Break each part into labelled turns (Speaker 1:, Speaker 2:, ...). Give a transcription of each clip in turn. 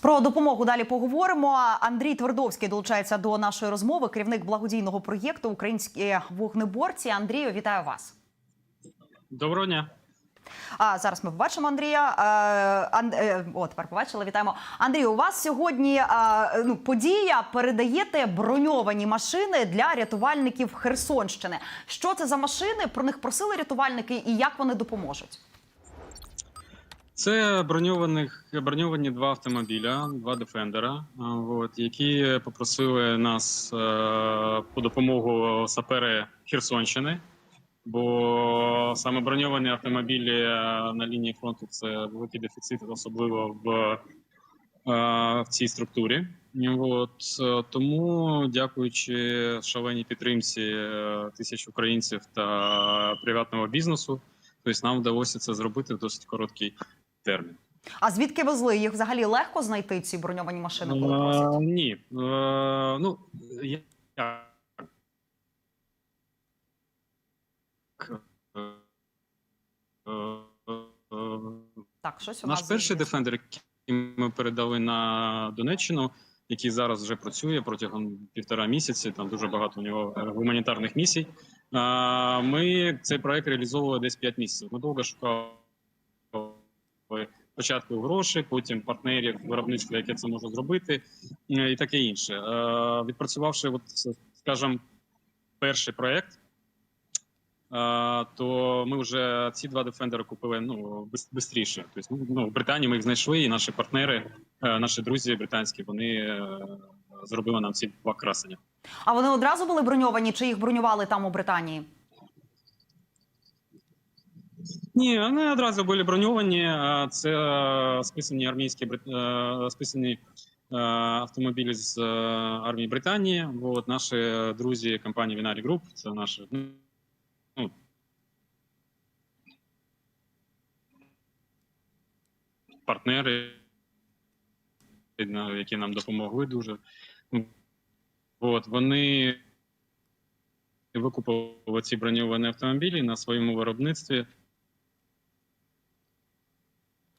Speaker 1: Про допомогу далі поговоримо. Андрій Твердовський долучається до нашої розмови. Керівник благодійного проєкту Українські вогнеборці. Андрію, вітаю вас.
Speaker 2: Доброго дня.
Speaker 1: А зараз ми побачимо Андрія. Е, Ан- е, О, тепер побачили. Вітаємо. Андрію, у вас сьогодні е, ну, подія передаєте броньовані машини для рятувальників Херсонщини. Що це за машини? Про них просили рятувальники і як вони допоможуть?
Speaker 2: Це броньованих броньовані два автомобіля, два дефендера, от, які попросили нас е, по допомогу сапери Херсонщини. Бо саме броньовані автомобілі е, на лінії фронту це великий дефіцит, особливо в, е, в цій структурі. От, е, тому, дякуючи шаленій підтримці тисяч українців та приватного бізнесу, тобто нам вдалося це зробити в досить короткий термін.
Speaker 1: А звідки везли їх? Взагалі легко знайти ці броньовані машини? Коли просять?
Speaker 2: Е, Ні. Е, Ну, я... Е, е,
Speaker 1: Так, щось у
Speaker 2: Наш
Speaker 1: нас
Speaker 2: перший
Speaker 1: звідси.
Speaker 2: дефендер, який ми передали на Донеччину, який зараз вже працює протягом півтора місяці. Там дуже багато у нього е, гуманітарних місій. Ми цей проект реалізовували десь 5 місяців. Ми довго шукали спочатку гроші, потім партнерів виробництва, яке це може зробити, е, і таке інше. Е, Відпрацювавши, от, скажімо, перший проект. Uh, то ми вже ці два дефендери купили ну швидше. Тобто, ну, в Британії ми їх знайшли, і наші партнери, е, наші друзі британські, вони е, зробили нам ці два красення.
Speaker 1: А вони одразу були броньовані, чи їх бронювали там у Британії?
Speaker 2: Ні, вони одразу були броньовані. Це е, списані армійські е, списані е, автомобілі з армії Британії. От наші друзі компанії Вінарі Груп, це наші ну, партнери, які нам допомогли дуже. От вони викупили ці броньовані автомобілі на своєму виробництві.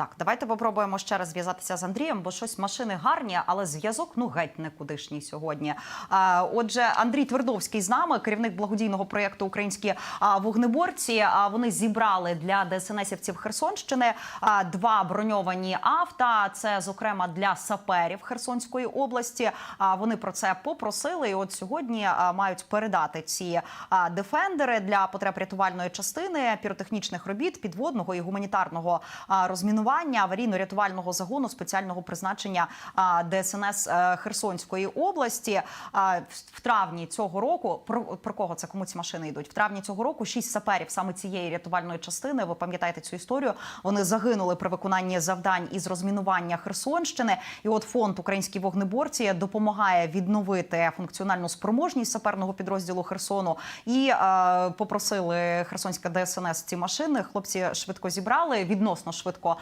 Speaker 1: Так, давайте попробуємо ще раз зв'язатися з Андрієм, бо щось машини гарні, але зв'язок ну геть никудишній сьогодні. А, отже, Андрій Твердовський з нами, керівник благодійного проєкту Українські вогнеборці. А вони зібрали для ДСНСівців Херсонщини два броньовані авто. Це зокрема для саперів Херсонської області. А вони про це попросили. І от сьогодні мають передати ці дефендери для потреб рятувальної частини піротехнічних робіт, підводного і гуманітарного а, розмінування аварійно-рятувального загону спеціального призначення ДСНС е, Херсонської області. В- травні цього року про, про кого це кому ці машини йдуть? В травні цього року шість саперів саме цієї рятувальної частини. Ви пам'ятаєте цю історію? Вони загинули при виконанні завдань із розмінування Херсонщини. І от фонд Українські вогнеборці допомагає відновити функціональну спроможність саперного підрозділу Херсону. І е, попросили Херсонська ДСНС ці машини. Хлопці швидко зібрали, відносно швидко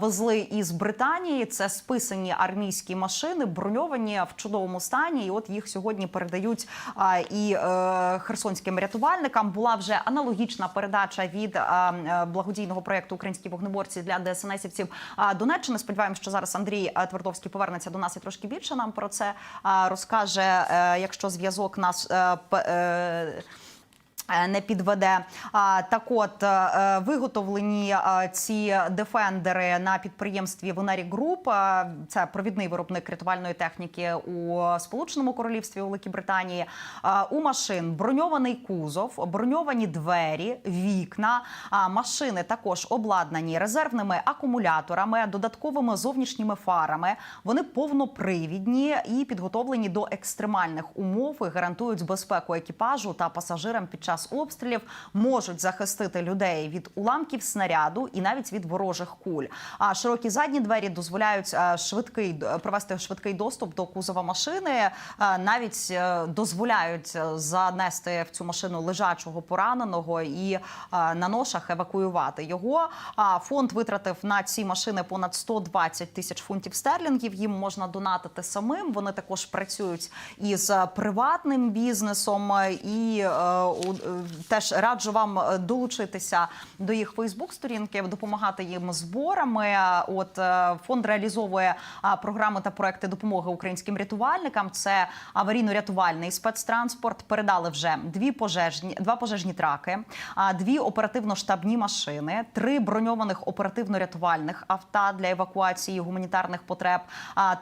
Speaker 1: везли із Британії. Це списані армійські машини, броньовані в чудовому стані. І от їх сьогодні передають і е, херсонським рятувальникам. Була вже аналогічна передача від е, благодійного проєкту Українські вогнеборці для ДСНСівців Донеччини. Сподіваємось, що зараз Андрій е, Твердовський повернеться до нас і трошки більше нам про це розкаже, якщо зв'язок нас. Е, Не підведе так, от е, виготовлені е, ці дефендери на підприємстві Венері Груп. Це провідний виробник рятувальної техніки у Сполученому Королівстві у Великій Британії. У машин броньований кузов, броньовані двері, вікна. Машини також обладнані резервними акумуляторами, додатковими зовнішніми фарами. Вони повнопривідні і підготовлені до екстремальних умов і гарантують безпеку екіпажу та пасажирам під час обстрілів, можуть захистити людей від уламків снаряду і навіть від ворожих куль. А широкі задні двері дозволяють е, швидкий провести швидкий доступ до кузова машини, е, навіть е, дозволяють е, занести в цю машину лежачого пораненого і е, на ношах евакуювати його. А фонд витратив на ці машини понад 120 тисяч фунтів стерлінгів. Їм можна донатити самим. Вони також працюють із приватним бізнесом і е, теж раджу вам е, долучитися до їх Фейсбук-сторінки, допомагати їм зборами. Е, От е, фонд реалізовує програми та проекти допомоги українським рятувальникам. Це аварійно-рятувальний спецтранспорт. Передали вже дві пожежні, два пожежні траки, дві оперативно-штабні машини, три броньованих оперативно-рятувальних авто для евакуації гуманітарних потреб.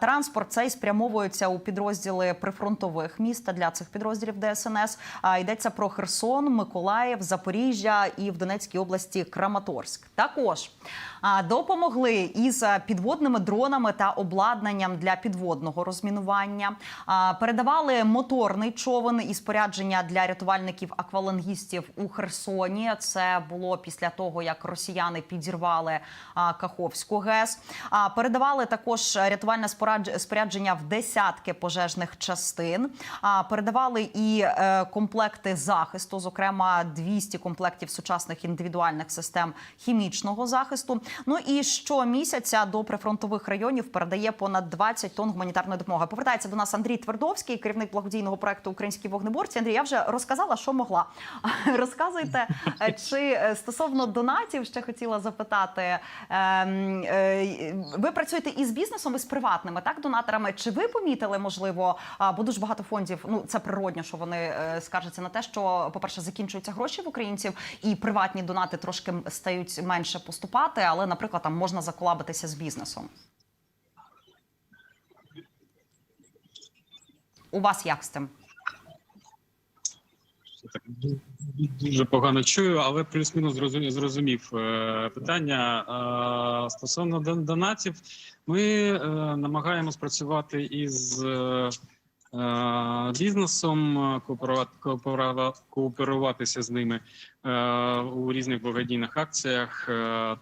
Speaker 1: Транспорт цей спрямовується у підрозділи прифронтових міст та для цих підрозділів ДСНС. Йдеться про Херсон, Миколаїв, Запоріжжя і в Донецькій області Краматорськ. Також допомогли із підводними дронами та обладнанням для підводного розмінування. Передавали моторний човен і спорядження для рятувальників-аквалангістів у Херсоні. Це було після того, як росіяни підірвали Каховську ГЕС. Передавали також рятувальне спорядження в десятки пожежних частин. Передавали і е, комплекти захисту, зокрема 200 комплектів сучасних індивідуальних систем хімічного захисту. Ну і щомісяця до прифронтових районів передає понад 20 тонн гуманітарної допомоги. Повертається до нас Андрій Твердовський, керівник благодійного проекту Українські вогнеборці. Андрій, я вже розказала, що могла. Розказуйте, е, чи е, стосовно донатів ще хотіла запитати. ем, е, Ви працюєте із бізнесом, і з приватними так донаторами. Чи ви помітили, можливо, бо дуже багато фондів? Ну це природньо, що вони скаржаться на те, що, по-перше, закінчуються гроші в українців, і приватні донати трошки стають менше поступати, але, наприклад, там можна заколабитися з бізнесом. У вас як з
Speaker 2: так дуже погано чую, але плюс-мінус зрозумів, е, питання. Е, стосовно дон- донатів, ми е, намагаємось працювати із бізнесом, е, кооперувати, кооперува- кооперуватися з ними е, у різних благодійних акціях е,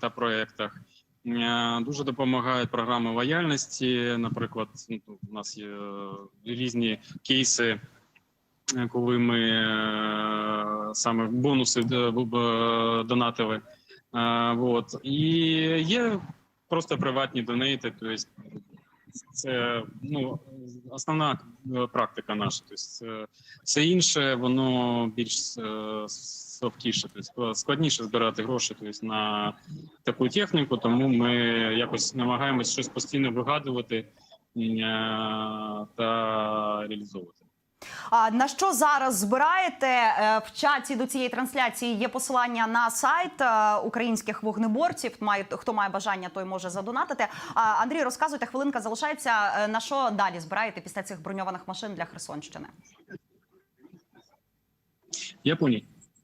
Speaker 2: та проєктах. Е, Дуже допомагають програми лояльності. Наприклад, ну, у нас є е, різні кейси е, коли ми е, саме бонуси е, донатили. Е, Вот. І є просто приватні донейти, тобто це ну, основна е, практика наша. Тобто це, все інше, воно більш е, софтіше, тобто складніше збирати гроші тобто, на таку техніку, тому ми якось намагаємось щось постійно вигадувати е, та реалізовувати.
Speaker 1: А на що зараз збираєте Е, в чаті до цієї трансляції? Є посилання на сайт е, українських вогнеборців. Хто має бажання, той може задонатити. Андрій, розказуйте, хвилинка залишається. Е, На що далі збираєте після цих броньованих машин для Херсонщини?
Speaker 2: Я.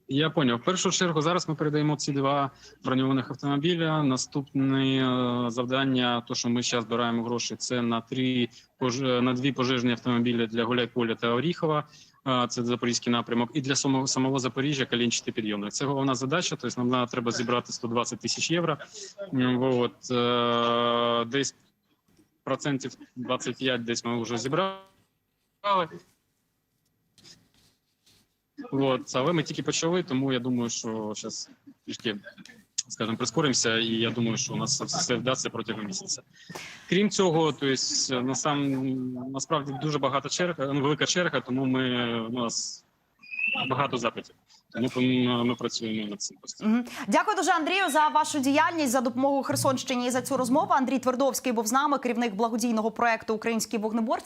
Speaker 2: Я поняв. В першу чергу зараз ми передаємо ці два броньованих автомобіля. Наступне е, завдання, то що ми зараз збираємо гроші, це на три пож- на дві пожежні автомобілі для Гуляйполя та Оріхова. Е, Це запорізький напрямок, і для самого Запоріжжя калінчатий підйомник. Це головна задача. Тобто нам треба зібрати 120 тисяч євро. От е, десь процентів 25 десь ми вже зібрали. От, але ми тільки почали, тому я думаю, що зараз трішки, скажімо, прискоримося, і я думаю, що у нас все вдасться протягом місяця. Крім цього, то есть, на сам насправді дуже багато черг, ну, велика черга, тому ми у нас багато запитів. Тому ми, ми працюємо над цим постійно.
Speaker 1: Дякую дуже, Андрію, за вашу діяльність, за допомогу Херсонщині і за цю розмову. Андрій Твердовський був з нами, керівник благодійного проекту Українські вогнеборці.